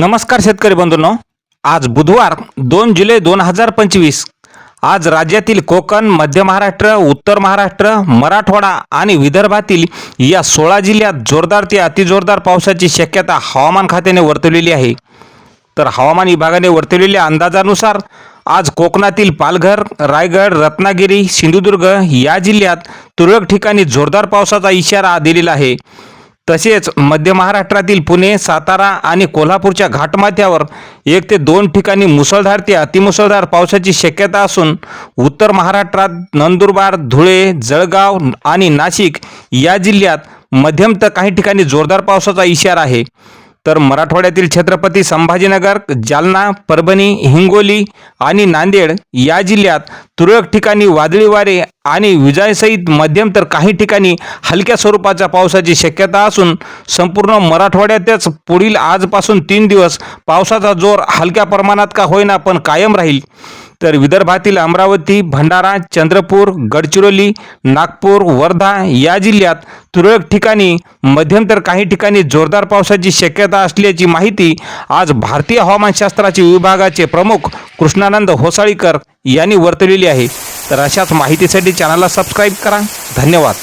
नमस्कार शेतकरी बंधूंनो. आज बुधवार दोन जुलै दोन हजार पंचवीस. आज राज्यातील कोकण मध्य महाराष्ट्र उत्तर महाराष्ट्र मराठवाडा आणि विदर्भातील या सोळा जिल्ह्यात जोरदार ते अतिजोरदार पावसाची शक्यता हवामान खात्याने वर्तवलेली आहे. तर हवामान विभागाने वर्तवलेल्या अंदाजानुसार आज कोकणातील पालघर रायगड रत्नागिरी सिंधुदुर्ग या जिल्ह्यात तुरळक ठिकाणी जोरदार पावसाचा इशारा दिलेला आहे. तसेच मध्य महाराष्ट्रातील पुणे सातारा आणि कोल्हापूरच्या घाटमाथ्यावर एक ते दोन ठिकाणी मुसळधार ते अतिमुसळधार पावसाची शक्यता असून उत्तर महाराष्ट्रात नंदुरबार धुळे जळगाव आणि नाशिक या जिल्ह्यात मध्यम तर काही ठिकाणी जोरदार पावसाचा इशारा आहे. तर मराठवाड्यातील छत्रपती संभाजीनगर जालना परभणी हिंगोली आणि नांदेड या जिल्ह्यात तुरळक ठिकाणी वादळी वारे आणि विजासहित मध्यम तर काही ठिकाणी हलक्या स्वरूपाच्या पावसाची शक्यता असून संपूर्ण मराठवाड्यातच पुढील आजपासून तीन दिवस पावसाचा जोर हलक्या प्रमाणात का होईना पण कायम राहील. तर विदर्भातील अमरावती भंडारा चंद्रपूर गडचिरोली नागपूर वर्धा या जिल्ह्यात तुरळक ठिकाणी मध्यम तर काही ठिकाणी जोरदार पावसाची शक्यता असल्याची माहिती आज भारतीय हवामानशास्त्राचे विभागाचे प्रमुख कृष्णानंद होसाळीकर यांनी वर्तवलेली आहे. तर अशाच माहितीसाठी चॅनलला सबस्क्राईब करा. धन्यवाद.